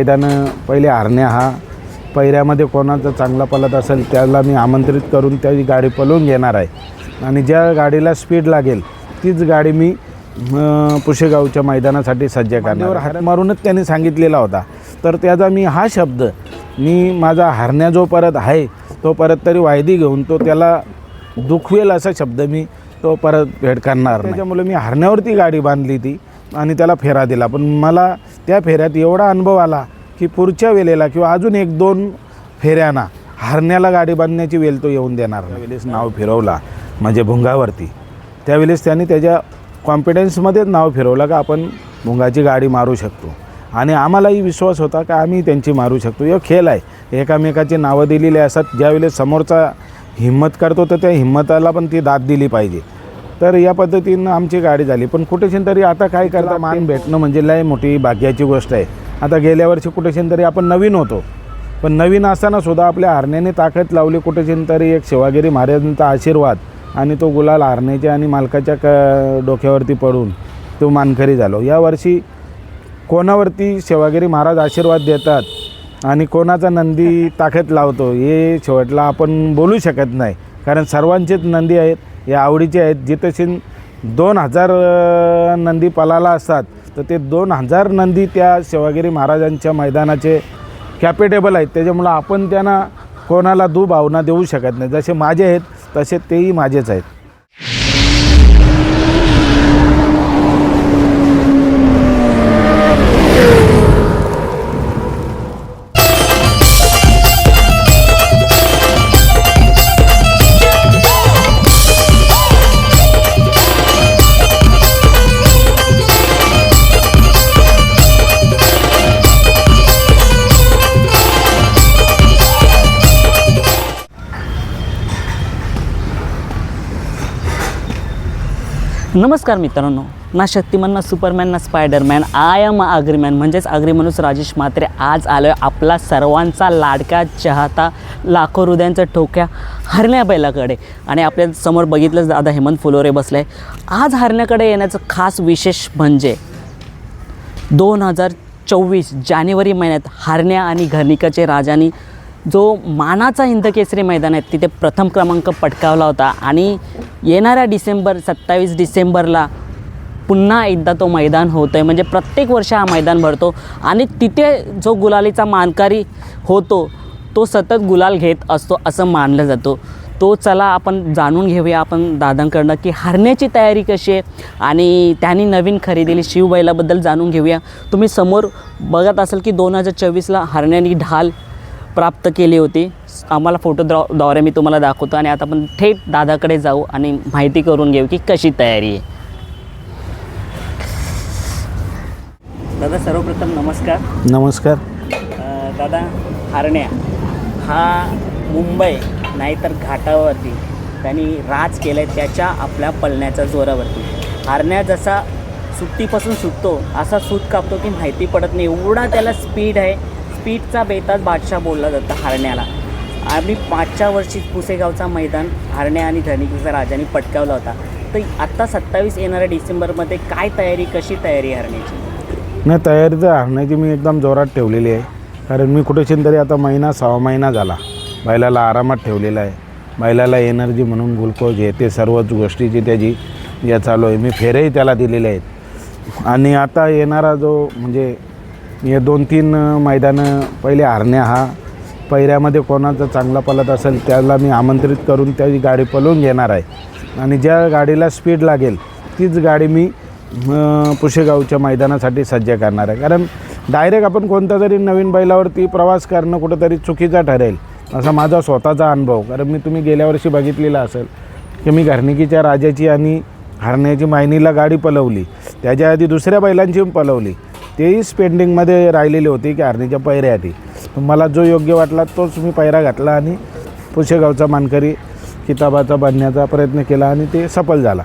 मैदानं पहिले हरण्या हा. पैऱ्यामध्ये कोणाचा चांगला पलत असेल त्याला मी आमंत्रित करून त्याची गाडी पलवून घेणार आहे. आणि ज्या गाडीला स्पीड लागेल तीच गाडी मी पुशेगावच्या मैदानासाठी सज्ज करणार हात मारूनच त्यांनी सांगितलेला होता. तर त्याचा मी हा शब्द मी माझा हरण्या जो परत आहे तो परत तरी वायदी घेऊन तो त्याला दुखवेल असा शब्द मी तो परत भेट करणार. त्याच्यामुळे मी हरण्यावरती गाडी बांधली ती आणि त्याला फेरा दिला. पण मला त्या फेऱ्यात एवढा अनुभव आला की पुढच्या वेळेला किंवा अजून एक दोन फेऱ्यांना हरण्याला गाडी बांधण्याची वेळ तो येऊन देणार त्यावेळेस वेळेस नाव फिरवला म्हणजे भुंगावरती. त्यावेळेस त्यांनी त्याच्या कॉन्फिडन्समध्येच नाव फिरवलं का आपण भुंगाची गाडी मारू शकतो. आणि आम्हालाही विश्वास होता का आम्ही त्यांची मारू शकतो. हे खेळ आहे. एकामेकाची नावं दिलेली असतात. ज्यावेळेस समोरचा हिंमत करतो तर त्या हिंमताला पण ती दाद दिली पाहिजे. तर या पद्धतीनं आमची गाडी झाली. पण कुठेशीन तरी आता काय करता मान भेटणं म्हणजे लय मोठी भाग्याची गोष्ट आहे. आता गेल्या वर्षी कुठेशीन तरी आपण नवीन होतो. पण नवीन असताना सुद्धा आपल्या हरण्याने ताकद लावली कुठेशीन तरी एक शिवागिरी महाराजांचा आशीर्वाद आणि तो गुलाल हरण्याच्या आणि मालकाच्या क डोक्यावरती पडून तो मानकरी झालो. यावर्षी कोणावरती शिवागिरी महाराज आशीर्वाद देतात आणि कोणाचा नंदी ताकद लावतो हे शेवटला आपण बोलू शकत नाही. कारण सर्वांचेच नंदी आहेत या आवडीचे आहेत. जिथेशीन दोन हजार नंदी पलाला असतात. तर ते दोन हजार नंदी त्या शिवागिरी महाराजांच्या मैदानाचे कॅपेटेबल आहेत. त्याच्यामुळं आपण त्यांना कोणाला दुभावना देऊ शकत नाही. जसे माझे आहेत तसे तेही माझेच आहेत. नमस्कार मित्रांनो. ना शक्तिमान ना सुपरमॅन ना स्पायडरमॅन आय एम आग्रीमॅन म्हणजेच आग्री राजेश म्हात्रे आज आलो आहे आपला सर्वांचा लाडका चाहता लाखो हृदयांचा ठोक्या हरण्या बैलाकडे. आणि आपल्यासमोर बघितलंच दादा हेमंत फुलोरे बसले. आहे आज हरण्याकडे येण्याचं खास विशेष म्हणजे दोन हजार चोवीस जानेवारी महिन्यात हरण्या आणि घरनिकाचे राजांनी जो मानाचा हिंदकेसरी मैदान आहे तिथे प्रथम क्रमांक पटकावला होता. आणि येणाऱ्या डिसेंबर सत्तावीस डिसेंबरला पुन्हा एकदा तो मैदान होतो आहे म्हणजे प्रत्येक वर्ष हा मैदान भरतो. आणि तिथे जो गुलालीचा मानकारी होतो तो सतत गुलाल घेत असतो असं मानलं जातो. तो चला आपण जाणून घेऊया आपण दादांकडनं की हरण्याची तयारी कशी आहे आणि त्यांनी नवीन खरेदीली शिवबैलाबद्दल जाणून घेऊया. तुम्ही समोर बघत असाल की दोन हजार चोवीसला हरण्यानी ढाल प्राप्त केली होती. आम्हाला फोटो द्रा द्वारे मी तुम्हाला दाखवतो आणि आता आपण थेट दादाकडे जाऊ आणि माहिती करून घेऊ की कशी तयारी आहे. दादा सर्वप्रथम नमस्कार. नमस्कार. दादा हरण्या. हा मुंबई नाहीतर घाटावरती त्यांनी राज केलं आहे त्याच्या आपल्या पळण्याच्या जोरावरती. हरण्या जसा सुट्टीपासून सुटतो असा सूट कापतो की माहिती पडत नाही. एवढा त्याला स्पीड आहे. स्पीडचा बेताज बादशाह बोलला जातं हरण्याला. आणि मागच्या वर्षी पुसेगावचा मैदान हरण्या आणि धनिकीचा राजाने पटकावला होता. तर आत्ता सत्तावीस येणाऱ्या डिसेंबरमध्ये काय तयारी कशी तयारी हरण्याची? नाही तयारी तर हरण्याची मी एकदम जोरात ठेवलेली आहे. कारण मी कुठेशीन तरी आता महिना सहा महिना झाला. बैलाला आरामात ठेवलेला आहे. बैलाला एनर्जी म्हणून ग्लुकोज हे ते सर्वच गोष्टीची त्याची या चालू आहे. मी फेरेही त्याला दिलेले आहेत. आणि आता येणारा जो म्हणजे हे दोन तीन मैदानं पहिले हरण्या हा. पैऱ्यामध्ये कोणाचा चांगला पलत असेल त्याला मी आमंत्रित करून त्याची गाडी पलवून घेणार आहे. आणि ज्या गाडीला स्पीड लागेल तीच गाडी मी पुशेगावच्या मैदानासाठी सज्ज करणार आहे. कारण डायरेक्ट आपण कोणत्या तरी नवीन बैलावरती प्रवास करणं कुठंतरी चुकीचा ठरेल असा माझा स्वतःचा अनुभव. कारण मी तुम्ही गेल्या वर्षी बघितलेला असेल की मी घरणिकीच्या राजाची आणि हरण्याची मायनीला गाडी पलवली. त्याच्या आधी दुसऱ्या बैलांची पण पलवली. तेही स्पेंडिंगमध्ये राहिलेली होती की हरणीच्या पैऱ्यासाठी मला जो योग्य वाटला तोच मी पैरा घातला आणि पुशेगावचा मानकरी किताबाचा बांधण्याचा प्रयत्न केला आणि ते सफल झाला.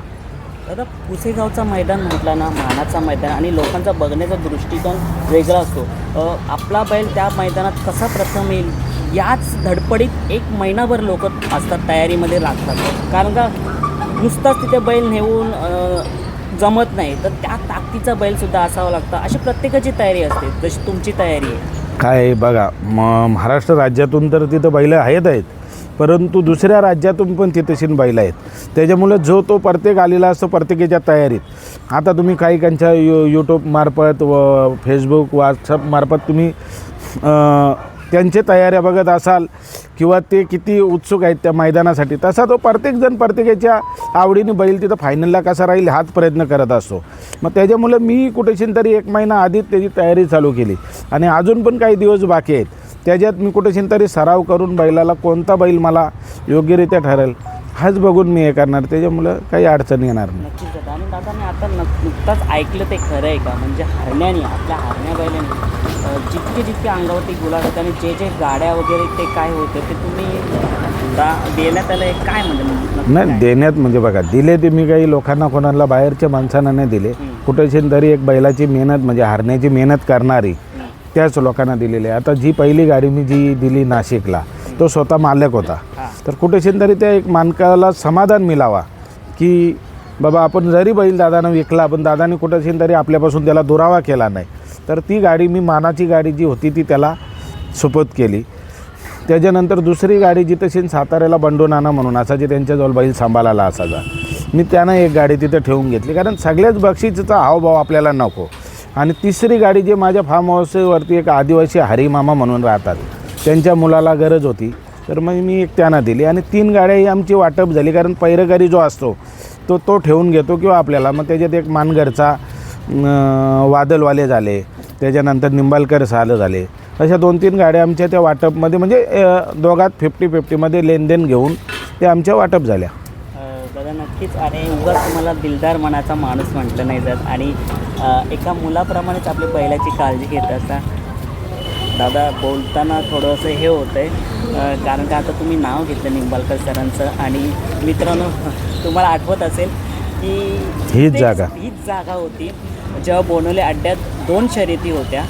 दादा पुसेगावचा मैदान म्हटला ना मानाचा मैदान आणि लोकांचा बघण्याचा दृष्टिकोन वेगळा असतो. आपला बैल त्या मैदानात कसा प्रथम येईल? याच धडपडीत एक महिनाभर लोक असतात तयारीमध्ये लागतात कारण का नुसताच तिथे बैल नेऊन जमत नाही तर त्या ताकदीचा बैलसुद्धा असावा लागतं. अशी प्रत्येकाची तयारी असते जशी तुमची तयारी आहे. काय बघा म महाराष्ट्र राज्यातून तर तिथं बैल आहेत आहेत. परंतु दुसऱ्या राज्यातून पण तिथेशीन बैल आहेत. त्याच्यामुळे जो तो प्रत्येक आलेला असतो प्रत्येकाच्या तयारीत. आता तुम्ही काही कांच्या यू यूट्यूबमार्फत व फेसबुक व्हॉट्सअपमार्फत तुम्ही त्यांचे तयाऱ्या बघत असाल किंवा ते किती उत्सुक आहेत त्या मैदानासाठी तसा तो प्रत्येकजण प्रत्येकाच्या आवडीने बैल तिथं फायनलला कसा राहील हाच प्रयत्न करत असतो. मग त्याच्यामुळं मी कुठेशीन तरी एक महिना आधीच त्याची तयारी चालू केली. आणि अजून पण काही दिवस बाकी आहेत. त्याच्यात मी कुठेशीन तरी सराव करून बैलाला कोणता बैल मला योग्यरित्या ठरेल हाच बघून मी हे करणार त्याच्यामुळं काही अडचण येणार नाही नक्कीच दादा आणि दादा मी आता नक नुकताच ऐकलं ते खरं आहे का म्हणजे हरण्याने आपल्या हरण्या बैलाने अं, जितके जितके अंगावरती गुलाब होते आणि जे जे गाड्या वगैरे ते काय होते ते तुम्ही दा देण्यात आलं आहे काय म्हणजे नक्की नाही काय? देण्यात म्हणजे बघा दिले ते मी काही लोकांना कोणाला बाहेरच्या माणसांना नाही दिले. कुठेशीन तरी एक बैलाची मेहनत म्हणजे हारण्याची मेहनत करणारी. त्याच लोकांना दिलेली आहे आता जी पहिली गाडी मी जी दिली नाशिकला तो स्वतः मालक होता. तर कुठेशीन तरी त्या एक मानकाला समाधान मिळावा की बाबा आपण जरी बैल दादानं विकला पण दादाने कुठेशीन तरी आपल्यापासून त्याला दुरावा केला नाही. तर ती गाडी मी मानाची गाडी जी होती ती त्याला सुपूत केली. त्याच्यानंतर दुसरी गाडी जी तशी साताऱ्याला बंडू नाना म्हणून असायची त्यांच्याजवळ बैल सांभाळायला असायचा. मी त्यानं एक गाडी तिथं ठेवून घेतली कारण सगळ्याच बक्षीचा हावभाव आपल्याला नको. आणि तिसरी गाडी जी माझ्या फार्म हाऊसवरती एक आदिवासी हरिमामा म्हणून राहतात त्यांच्या मुलाला गरज होती. तर मग मी एक त्यांना दिली आणि तीन गाड्याही आमची वाटप झाली. कारण पैरगारी जो असतो तो तो ठेवून घेतो किंवा आपल्याला. मग त्याच्यात एक मानगरचा वादलवाले झाले. त्याच्यानंतर निंबालकर सालं झाले. अशा दोन तीन गाड्या आमच्या त्या वाटपमध्ये म्हणजे दोघात फिफ्टी फिफ्टीमध्ये लेनदेन घेऊन त्या आमच्या वाटप झाल्या. दादा नक्कीच. आणि उगाच तुम्हाला दिलदार मनाचा माणूस म्हटलं नाही जात. आणि एका मुलाप्रमाणेच आपली बैलाची काळजी घेत असता. दादा बोलताना थोडंसं हे होतं आहे कारण का आता तुम्ही नाव घेतलं निंबालकर सरांचं आणि मित्रांनो तुम्हाला आठवत असेल की हीच जागा. हीच जागा होती. जेव्हा बोनवले अड्ड्यात दोन शर्यती होत्या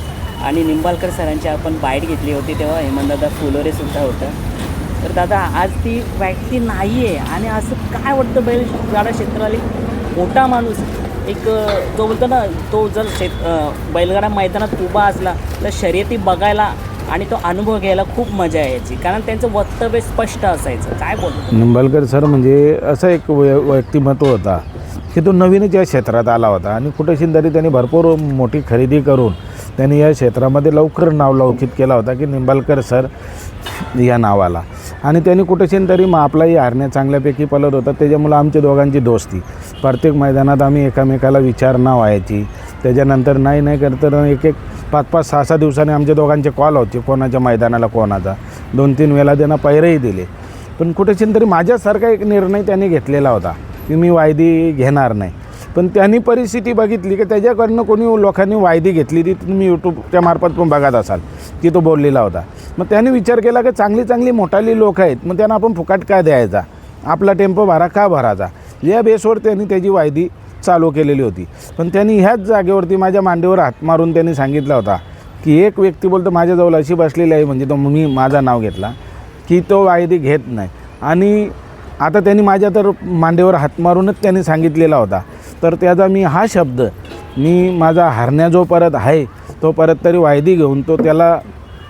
आणि निंबालकर सरांची आपण बाईट घेतली होती तेव्हा हेमंतदादा फुलोरेसुद्धा होतं. तर दादा आज ती व्यक्ती नाही आहे आणि असं काय वाटतं बैलगाडा क्षेत्राला मोठा माणूस एक जो बोलतो ना तो जर शेत बैलगाडा मैदानात उभा असला तर शर्यती बघायला आणि तो अनुभव घ्यायला खूप मजा यायची. कारण त्यांचं वक्तव्य स्पष्ट असायचं. काय बोलतो? निंबालकर सर म्हणजे असं एक वय व्यक्तिमत्व होता की तो नवीनच या क्षेत्रात आला होता आणि कुठेशी तरी त्यांनी भरपूर मोठी खरेदी करून त्यांनी या क्षेत्रामध्ये लवकर नाव लौकित केला होता की निंबालकर सर या नावाला. आणि त्यांनी कुठेशीन तरी मग आपलाही हारण्या चांगल्यापैकी पलत होता. त्याच्यामुळं आमच्या दोघांची दोस्ती. प्रत्येक मैदानात आम्ही एकामेकाला विचारणा व्हायची. त्याच्यानंतर नाही नाही करता एक एक पाच पाच सहा सहा दिवसांनी आमच्या दोघांचे कॉल होते. कोणाच्या मैदानाला कोणाचा. दोन तीन वेळा त्यांना पैरही दिले. पण कुठेशीन तरी माझ्यासारखा एक निर्णय त्यांनी घेतलेला होता की मी वायदी घेणार नाही. पण त्यांनी परिस्थिती बघितली की त्याच्याकडनं कोणी लोकांनी वायदी घेतली ती तुम्ही यूट्यूबच्या मार्फत पण बघत असाल. की तो बोललेला होता. मग त्यांनी विचार केला की चांगली चांगली मोठाली लोक आहेत मग त्यांना आपण फुकाट का द्यायचा? आपला टेम्पो भरा का भरायचा? या बेसवर त्यांनी त्याची वायदी चालू केलेली होती. पण त्यांनी ह्याच जागेवरती माझ्या मांडीवर हात मारून त्यांनी सांगितला होता की एक व्यक्ती बोलतो माझ्याजवळ अशी बसलेली आहे म्हणजे तो मी माझं नाव घेतला की तो वायदी घेत नाही. आणि आता त्यांनी माझ्या तर मांडीवर हात मारूनच त्यांनी सांगितलेला होता. तर त्याचा मी हा शब्द मी माझा हरण्या जो परत आहे तो परत तरी वायदी घेऊन तो त्याला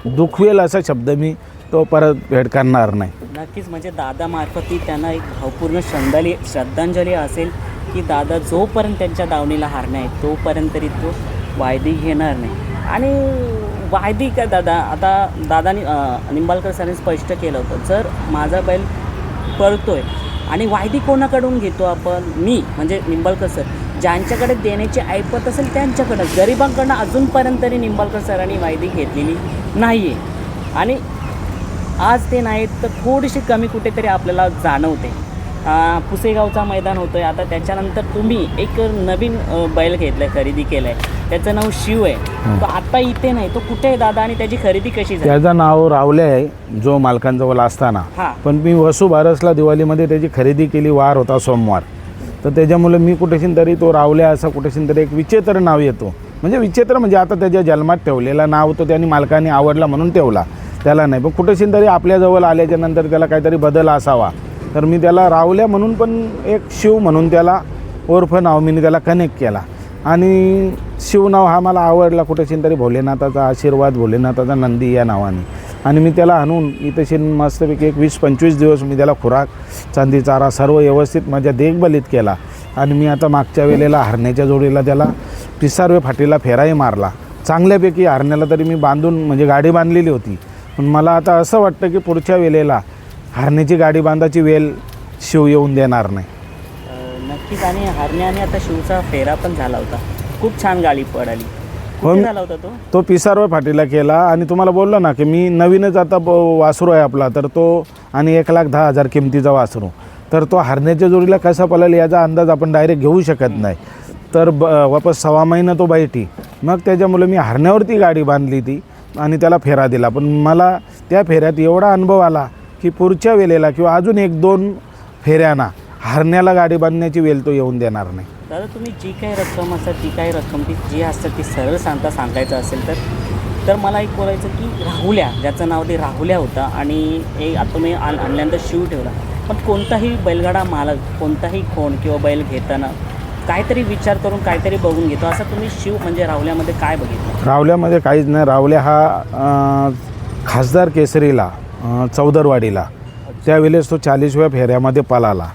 दुखवेल असा शब्द मी तो परत भेट करणार नाही. नक्कीच म्हणजे दादामार्फत ती त्यांना एक भावपूर्ण श्रद्धाली श्रद्धांजली असेल की दादा जोपर्यंत त्यांच्या दावणीला हारणे आहे तोपर्यंत तरी तो वायदी घेणार नाही. आणि वायदी काय दादा आता दादानी निंबाळकर सरांनी स्पष्ट केलं होतं जर माझा बैल पळतोय आणि वायदी कोणाकडून घेतो आपण? मी म्हणजे निंबाळकर सर. ज्यांच्याकडे देण्याची ऐपत असेल त्यांच्याकडं. गरिबांकडनं अजूनपर्यंत तरी निंबाळकर सरांनी वायदी घेतलेली नाही आहे आणि आज ते नाहीत तर थोडीशी कमी कुठेतरी आपल्याला जाणवते. पुसेगावचा मैदान होतं आहे आता त्याच्यानंतर तुम्ही एक नवीन बैल घेतलं आहे खरेदी केलं आहे त्याचं नाव शिव आहे. तो आता इथे नाही तो कुठे आहे दादा आणि त्याची खरेदी कशी त्याचं नाव रावले आहे जो मालकांजवळ असताना. पण मी वसू बारसला दिवाळीमध्ये त्याची खरेदी केली वार होता सोमवार. तर त्याच्यामुळे मी कुठेशीन तरी तो रावल्या असं कुठेशीन तरी एक विचित्र नाव येतो. म्हणजे विचित्र म्हणजे आता त्याच्या जन्मात ठेवलेला नाव तो त्यांनी मालकाने आवडला म्हणून ठेवला. त्याला नाही पण कुठेशीन तरी आपल्याजवळ आल्याच्यानंतर त्याला काहीतरी बदल असावा. तर मी त्याला रावल्या म्हणून पण एक शिव म्हणून त्याला ओरफ नाव मी त्याला कनेक्ट केला. आणि शिवनाव हा मला आवडला कुठेशी तरी भोलेनाथाचा आशीर्वाद भोलेनाथाचा नंदी या नावाने. आणि मी त्याला आणून इथेशी मस्तपैकी एक वीस पंचवीस दिवस मी त्याला खुराक चांदी चारा सर्व व्यवस्थित माझ्या देखभालीत केला. आणि मी आता मागच्या वेळेला हरण्याच्या जोडीला त्याला पिसारवे फाटीला फेराही मारला. चांगल्यापैकी हरण्याला तरी मी बांधून म्हणजे गाडी बांधलेली होती. पण मला आता असं वाटतं की पुढच्या वेळेला हरण्याची गाडी बांधायची वेळ शिव येऊन देणार नाही. नक्कीच. आणि हरण्याने आता शिवचा फेरा पण झाला होता. खूप छान गाडी पडाली. हो, झाला होता तो? तो पिसारवा फाटीला केला आणि तुम्हाला बोललो ना की मी नवीनच आता वासरू आहे आपला. तर तो आणि एक लाख दहा हजार किमतीचा वासरू. तर तो हरण्याच्या जोडीला कसा पळेल याचा अंदाज आपण डायरेक्ट घेऊ शकत नाही. तर ब वापस सव्वा महिना तो बैठी. मग त्याच्यामुळे मी हरण्यावरती गाडी बांधली ती आणि त्याला फेरा दिला. पण मला त्या फेऱ्यात एवढा अनुभव आला की पुढच्या वेळेला किंवा अजून एक दोन फेऱ्यांना हरण्याला गाडी बांधण्याची वेळ तो येऊन देणार नाही. दादा तुम्ही जी काही रक्कम असतात ती काही रक्कम ती जी असतात ती सरळ सांगता सांगायचं असेल तर तर मला एक बोलायचं की राहुल्या ज्याचं नाव ते राहुल्या होता आणि हे आता तुम्ही आण आणल्यानंतर शिव ठेवला. पण कोणताही बैलगाडा मालक कोणताही खोंड किंवा बैल घेताना काहीतरी विचार करून काहीतरी बघून घेतो. असं तुम्ही शिव म्हणजे राहुल्यामध्ये काय बघितलं? रावल्यामध्ये काहीच नाही. रावल्या हा अं, खासदार केसरीला चौदरवाडीला. त्यावेळेस तो चाळीसव्या फेऱ्यामध्ये पळाला.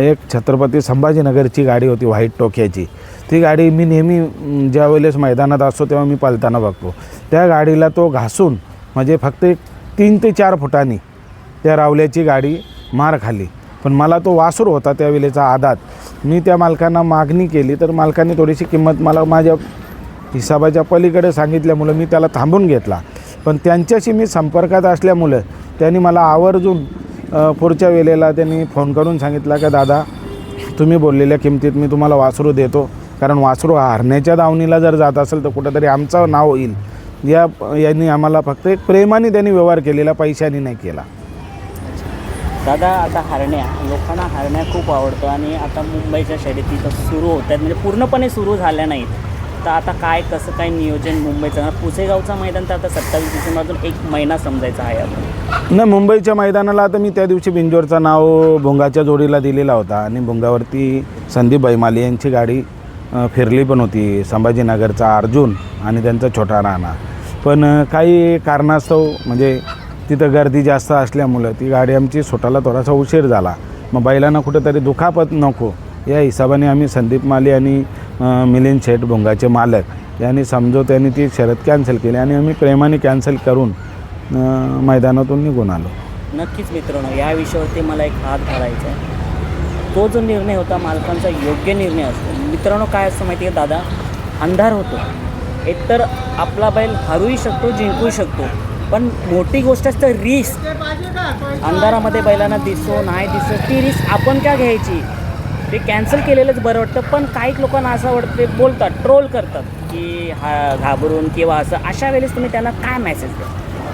एक छत्रपती संभाजीनगरची गाडी होती व्हाईट टोक्याची. ती गाडी मी नेहमी ज्यावेळेस ज्या वेळेस मैदानात असतो तेव्हा मी पालताना बघतो. त्या गाडीला तो घासून म्हणजे फक्त एक तीन ते चार फुटांनी त्या रावल्याची गाडी मार खाली पण मला तो वासूर होता त्यावेळेचा आदात. मी त्या मालकांना मागणी केली तर मालकांनी थोडीशी किंमत मला माझ्या हिसाबाच्या पलीकडे सांगितल्यामुळं मी त्याला थांबून घेतला. पण त्यांच्याशी मी संपर्कात असल्यामुळं त्यांनी मला आवर्जून पुढच्या वेळेला त्यांनी फोन करून सांगितला का दादा तुम्ही बोललेल्या किमतीत मी तुम्हाला वासरू देतो. कारण वासरू हरण्याच्या दावणीला जर जात असेल तर कुठंतरी आमचं नाव होईल या यांनी आम्हाला फक्त एक प्रेमाने त्यांनी व्यवहार केलेला पैशाने नाही केला. दादा आता हरण्या लोकांना हरण्या खूप आवडतं आणि आता मुंबईच्या शर्यती सुरू होत आहेत. म्हणजे पूर्णपणे सुरू झाल्या नाहीत. तर आता काय कसं काय नियोजन मुंबईचं? पुसेगावचं मैदान तर आता सत्तावीस डिसेंबर एक महिना समजायचा आहे आपण नाही मुंबईच्या मैदानाला आता मी त्या दिवशी बिंजोरचं नाव भुंगाच्या जोडीला दिलेला होता आणि भुंगावरती संदीप बैमाली यांची गाडी फिरली पण होती संभाजीनगरचा अर्जुन आणि त्यांचा छोटा राणा पण काही कारणास्तव म्हणजे तिथं गर्दी जास्त असल्यामुळं ती गाडी आमची सुटायला थोडासा उशीर झाला. मग बैलांना कुठेतरी दुखापत नको. या हिशोबाने आम्ही संदीप माली आणि मिलिंद शेठ भोंगाचे मालक यांनी समजो यांनी ती शर्यत कॅन्सल केली आणि आम्ही प्रेमाने कॅन्सल करून मैदानातून निघून आलो. नक्कीच मित्रांनो या विषयावरती मला एक हात घालायचा आहे. तो जो निर्णय होता मालकांचा योग्य निर्णय असतो. मित्रांनो काय असतं माहिती आहे दादा? अंधार होतो. एकतर आपला बैल हरूही शकतो जिंकूही शकतो. पण मोठी गोष्ट असते रिस्क अंधारामध्ये बैलांना दिसो नाही दिसो ती रिस्क आपण का घ्यायची? ते कॅन्सल केलेलंच बरं वाटतं पण काही लोकांना असं वाटतं ते बोलतात ट्रोल करतात की हा घाबरून किंवा असं अशा वेळेस तुम्ही त्यांना काय मेसेज द्या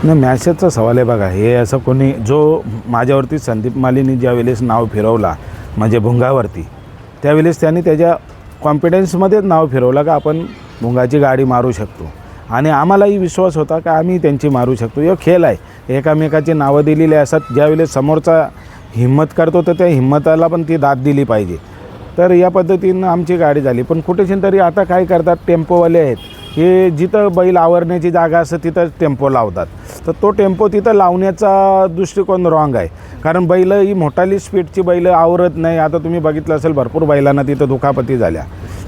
नाही मॅसेजचा सवाल आहे बघा हे असं कोणी जो माझ्यावरती संदीप मालीनी ज्या वेळेस नाव फिरवला म्हणजे भुंगावरती त्यावेळेस त्यांनी त्याच्या कॉन्फिडन्समध्येच नाव फिरवलं का आपण भुंगाची गाडी मारू शकतो. आणि आम्हालाही विश्वास होता का आम्ही त्यांची मारू शकतो. हे खेळ आहे एकामेकाची नावं दिलेली असतात ज्यावेळेस समोरचा हिंमत करतो तर त्या हिंमताला पण ती दाद दिली पाहिजे. तर या पद्धतीनं आमची गाडी झाली. पण कुठेशी तरी आता काय करतात टेम्पोवाले आहेत. हे जिथं बैल आवरण्याची जागा असतं तिथं टेम्पो लावतात. तर तो टेम्पो तिथं लावण्याचा दृष्टिकोन रॉंग आहे. कारण बैल ही मोठाली स्पीडची बैल आवरत नाही. आता तुम्ही बघितलं असेल भरपूर बैलांना तिथं दुखापती झाल्या.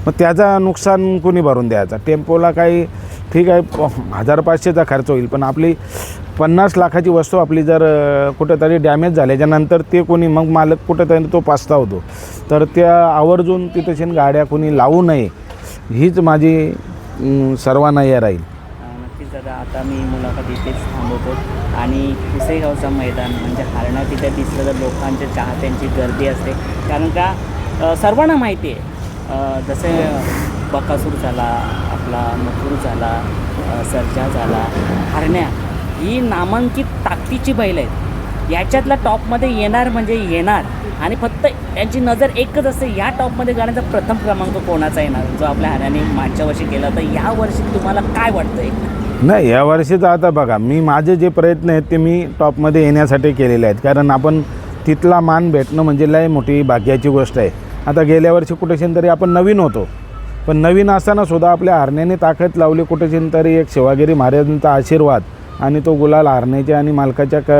मग त्याचा नुकसान कुणी भरून द्यायचा? टेम्पोला काही ठीक आहे हजार पाचशेचा खर्च होईल पण आपली पन्नास लाखाची वस्तू आपली जर कुठेतरी डॅमेज झाल्याच्यानंतर ते कोणी मग मालक कुठेतरी तो पास्तावतो. तर त्या आवर्जून तिथं गाड्या कोणी लावू नये हीच माझी सर्वांना या राहील. नक्कीच दादा आता मी मुलाखत इथेच थांबवतो. आणि पुसेगावचं मैदान म्हणजे हारणा तिथे दिसलं तर लोकांच्या चाहत्यांची गर्दी असते. कारण का सर्वांना माहिती आहे जसे बकासूर झाला आपला मथुर झाला अं, सर्जा झाला हरण्या ही नामांकित ताकदीची बैल आहेत. याच्यातल्या टॉपमध्ये येणार म्हणजे येणार आणि फक्त त्यांची नजर एकच असते या टॉपमध्ये गाण्याचा प्रथम क्रमांक कोणाचा येणार? जो आपल्या हरण्याने मागच्या वर्षी केला तर या वर्षी तुम्हाला काय वाटतंय? नाही या वर्षीचं आता बघा मी माझे जे प्रयत्न आहेत ते मी टॉपमध्ये येण्यासाठी केलेले आहेत. कारण आपण तिथला मान भेटणं म्हणजे लय मोठी भाग्याची गोष्ट आहे. आता गेल्या वर्षी कुठेशन तरी आपण नवीन होतो. पण नवीन असताना सुद्धा आपल्या हरण्याने ताकद लावली कुठेतरी तरी एक शिवागिरी महाराजांचा आशीर्वाद आणि तो गुलाल हरण्याच्या आणि मालकाच्या क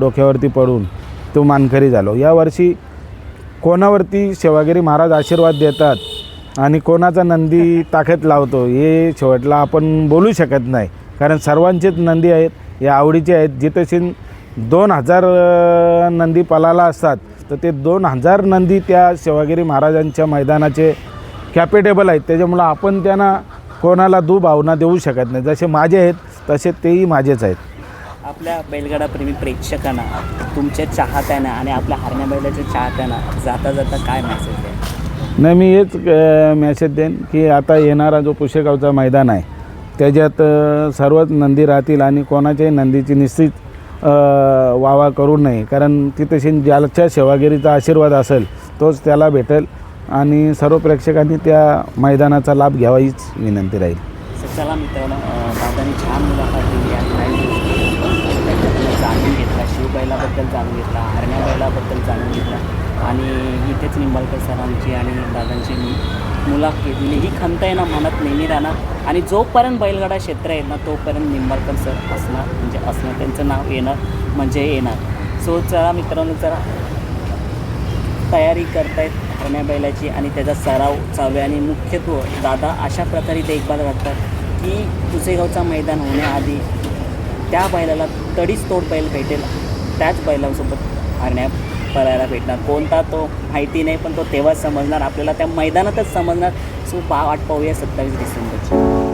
डोक्यावरती पडून तो मानकरी झालो. यावर्षी कोणावरती शिवागिरी महाराज आशीर्वाद देतात आणि कोणाचा नंदी ताकद लावतो हे शेवटला आपण बोलू शकत नाही. कारण सर्वांचेच नंदी आहेत या आवडीचे आहेत. जिथेशीन दोन हजार नंदी पलाला असतात तर ते दोन हजार नंदी त्या शिवागिरी महाराजांच्या मैदानाचे कॅपेटेबल आहेत. त्याच्यामुळं आपण त्यांना कोणाला दुभावना देऊ शकत नाही. जसे माझे आहेत तसे तेही माझेच आहेत. आपल्या बैलगाडाप्रेमी प्रेक्षकांना तुमच्या चाहत्यांना आणि आपल्या हरण्या बैलाच्या चाहत्यांना जाता जाता काय मेसेज आहे? नाही मी हेच मेसेज देईन की आता येणारा जो पुशेगावचा मैदान आहे त्याच्यात सर्वच नंदी राहतील आणि कोणाच्याही नंदीची निश्चित वावा करू नये. कारण तिथेशी ज्याच्या सेवागिरीचा आशीर्वाद असेल तोच त्याला भेटेल. आणि सर्व प्रेक्षकांनी त्या मैदानाचा लाभ घ्यावा हीच विनंती राहील. चला मित्रांनो दादांनी छान मुलाखत दिली आणि काही गोष्टी जाणून घेतला शिवबैलाबद्दल जाणून घेतला हरण्या बैलाबद्दल जाणून घेतला. आणि इथेच निंबाळकर सरांची आणि दादांची मी मुलाखत दिली ही खंत आहे ना मनात नेहमी राहणार. आणि जोपर्यंत बैलगाडा क्षेत्र आहे ना तोपर्यंत निंबाळकर सर असणार म्हणजे असणार. त्यांचं नाव येणार म्हणजे येणार. सो चला मित्रांनो जरा तयारी करतायत. हरण्या बैलाची आणि त्याचा सराव चालू आहे. आणि मुख्यत्व दादा अशा प्रकारे देखभाल राखतात की पुसेगावचा मैदान होण्याआधी त्या बैलाला तडीच तोड बैल भेटेल. त्याच बैलांसोबत हरण्या पळायला भेटणार. कोणता तो माहिती नाही पण तो तेव्हाच समजणार. आपल्याला त्या मैदानातच समजणार. सो पा वाट पाहूया सत्तावीस डिसेंबरची.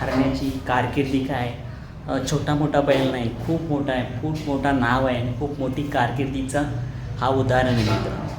हरण्याची कारकिर्दी काय? छोटा मोठा बैल नाही खूप मोठा आहे खूप मोठा नाव आहे आणि खूप मोठी कारकिर्दीचा हा उदाहरण आहे मित्रांनो.